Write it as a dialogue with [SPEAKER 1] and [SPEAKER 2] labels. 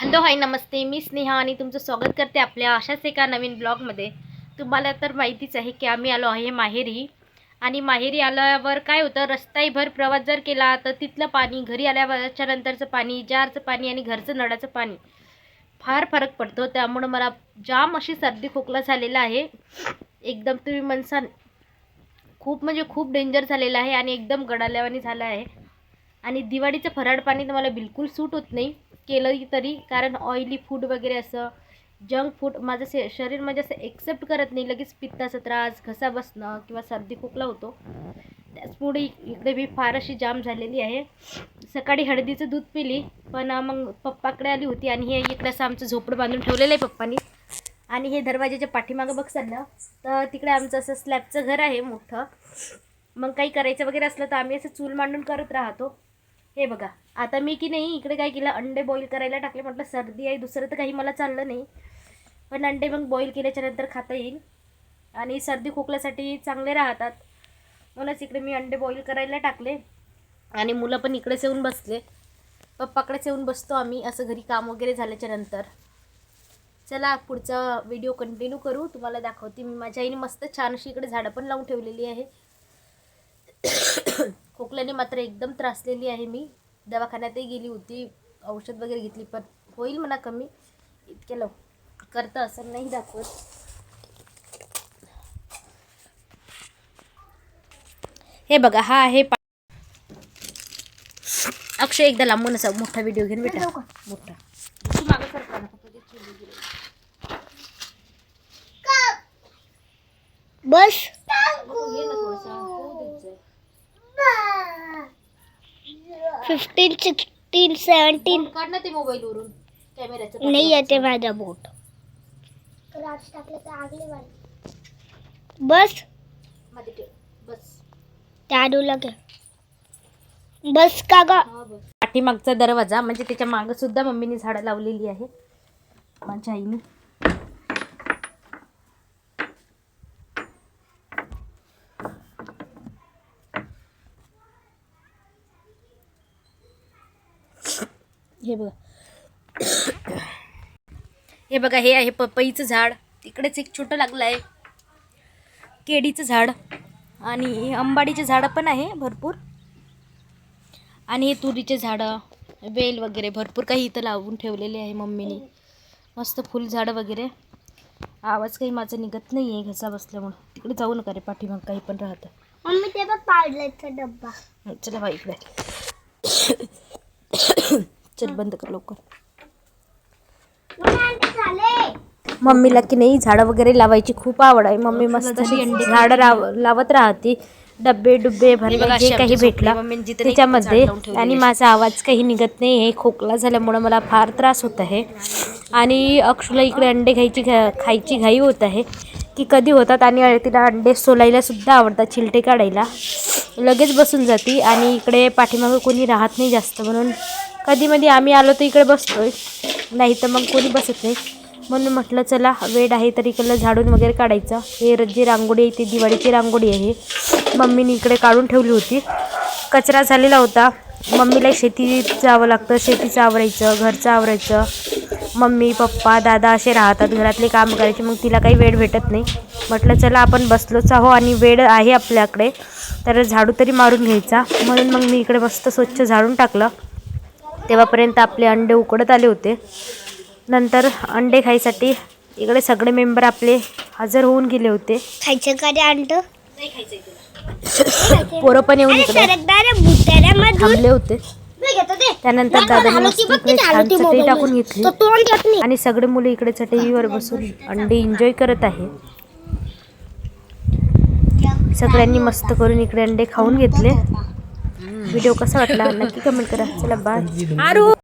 [SPEAKER 1] Hello hi नमस्ते. मी स्नेहा आणि तुमचं स्वागत करते आपल्या अशाच एका नवीन ब्लॉगमध्ये. तुम्हाला तर माहितीच आहे की आम्ही आलो आहे माहेरी आणि माहेरी आल्यावर काय होतं रस्ताहीभर प्रवास जर केला तर तिथलं पाणी घरी आल्यावरच्या नंतरचं पाणी जारचं पाणी आणि घरचं नळाचं पाणी फार फरक पडतो. त्यामुळं मला जाम अशी सर्दी खोकला झालेला आहे. एकदम तुम्ही मनसान खूप म्हणजे खूप डेंजर झालेलं आहे आणि एकदम गडाल्यावानी झालं आहे. आणि दिवाळीचं फराळ पाणी तर मला बिलकुल सूट होत नाही. केलं तरी कारण ऑइली फूड वगैरे असं जंक फूड माझं से शरीर म्हणजे असं एक्सेप्ट करत नाही. लगेच पित्ताचा त्रास घसा बसणं किंवा सर्दी खोकला होतो. त्याचमुळे इकडे मी फार अशी जाम झालेली आहे. सकाळी हळदीचं दूध पिली पण मग पप्पाकडे आली होती आणि हे इकडे असं आमचं झोपडं बांधून ठेवलेलं आहे पप्पानी. आणि हे दरवाजाच्या पाठीमागं बघसाल ना तर तिकडे आमचं असं स्लॅबचं घर आहे मोठं. मग काही करायचं वगैरे असलं तर आम्ही असं चूल मांडून करत राहतो. हे बघा आता मी की नाही इकडे काय केलं अंडे बॉईल करायला टाकले म्हटलं सर्दी आहे दुसरं तर काही मला चाललं नाही. पण अंडे मग बॉईल केल्याच्यानंतर खाता येईल. आणि सर्दी खोकल्यासाठी चांगले राहतात. म्हणूनच इकडे मी अंडे बॉईल करायला टाकले. आणि मुलं पण इकडेच येऊन बसले. पप्पाकडेच येऊन बसतो आम्ही असं घरी काम वगैरे झाल्याच्यानंतर. चला पुढचा व्हिडिओ कंटिन्यू करू. तुम्हाला दाखवते मी माझ्या आईने मस्त छान अशी इकडे झाडं पण लावून ठेवलेली आहे. खोकल्याने मात्र एकदम त्रासलेली आहे मी. दवाखान्यातही गेली होती औषध वगैरे घेतली पण होईल म्हणा कमी. इतक्या लव करतं असं नाही दाखवत. हे बघा हा आहे अक्षय एकदा लांबून असा मोठा व्हिडिओ घेऊन बेटा मोठा. तू मागं.
[SPEAKER 2] बस
[SPEAKER 1] नको, घे ना थोडंसं. होऊ द्यायचं.
[SPEAKER 2] फिफ्टीन सिक्स्टीन सेवन्टीन
[SPEAKER 1] काढ ना ते मोबाईल वरून. कॅमेऱ्याचं
[SPEAKER 2] नाही येते माझा बोट बस.
[SPEAKER 1] मध्ये ठेव. बस.
[SPEAKER 2] त्या लगे बस का ग?
[SPEAKER 1] पाठीमागचा दरवाजा म्हणजे त्याच्या मागं सुद्धा मम्मीने झाडं लावलेली आहे. माझ्या आईने. हे बघा. हे बघा हे आहे पपईचं झाड. तिकडेच एक छोटं लागलं आहे. केळीचं झाड. आणि अंबाडीचे झाडं पण आहे भरपूर. आणि हे तुरीचे झाडं वेल वगैरे भरपूर काही इथं लावून ठेवलेले आहे मम्मीने. मस्त फुलझाडं वगैरे. आवाज काही माझा निघत नाही आहे घसा बसल्यामुळं. तिकडे जाऊ नका रे पाठीमाग काही पण राहतं.
[SPEAKER 2] मम्मी ते बघ पाडलायचा डब्बा.
[SPEAKER 1] चला बाई इकडे. चल बंद कर लवकर. मम्मीला की नाही झाडं वगैरे लावायची खूप आवड आहे. मम्मी मस्त झाडं लाव लावत राहते. डब्बे डुब्बे भरले जे काही भेटलं त्याच्यामध्ये. आणि माझा आवाज काही निघत नाही आहे खोकला झाल्यामुळं मला फार त्रास होत आहे. आणि अक्षुला इकडे अंडे खायची घा- खायची घाई होत आहे. की कधी होतात आणि तिला अंडे सोलायला सुद्धा आवडतात चिलटे काढायला. लगेच बसून जाती आणि इकडे पाठीमागं कोणी राहत नाही जास्त म्हणून कधीमधी आम्ही आलो तर इकडे बसतोय. नाही तर मग कोणी बसत नाही. म्हणून म्हटलं चला वेळ आहे तर इकडलं झाडून वगैरे काढायचं. हे र- जी रांगोळी आहे ती दिवाळीची रांगोळी आहे. मम्मीने इकडे काढून ठेवली होती. कचरा झालेला होता. मम्मीला शेतीत जावं लागतं शेतीचं आवरायचं घरचं आवरायचं. मम्मी पप्पा दादा असे राहतात घरातले काम करायचे मग तिला काही वेळ भेटत नाही. म्हटलं चला आपण बसलोच आहो आणि वेळ आहे आपल्याकडे. तर झाडू तरी मारून घ्यायचा. म्हणून मग मी इकडे मस्त स्वच्छ झाडून टाकलं. तेव्हापर्यंत आपले अंडे उकडत आले होते. नंतर अंडे खायसाठी इकडे सगळे मेंबर आपले हजर होऊन गेले होते.
[SPEAKER 2] खायचं का रे अंड?
[SPEAKER 1] पोरं पण येऊन इकडे थांबले होते. त्यानंतर दादाने इकडे छान चटई टाकून घेतली. आणि सगळे मुलं इकडे चटईवर बसून अंडे एन्जॉय करत आहे. सगळ्यांनी मस्त करून इकडे अंडे खाऊन घेतले. व्हिडिओ कसा वाटला नक्की कमेंट करा. चला बाय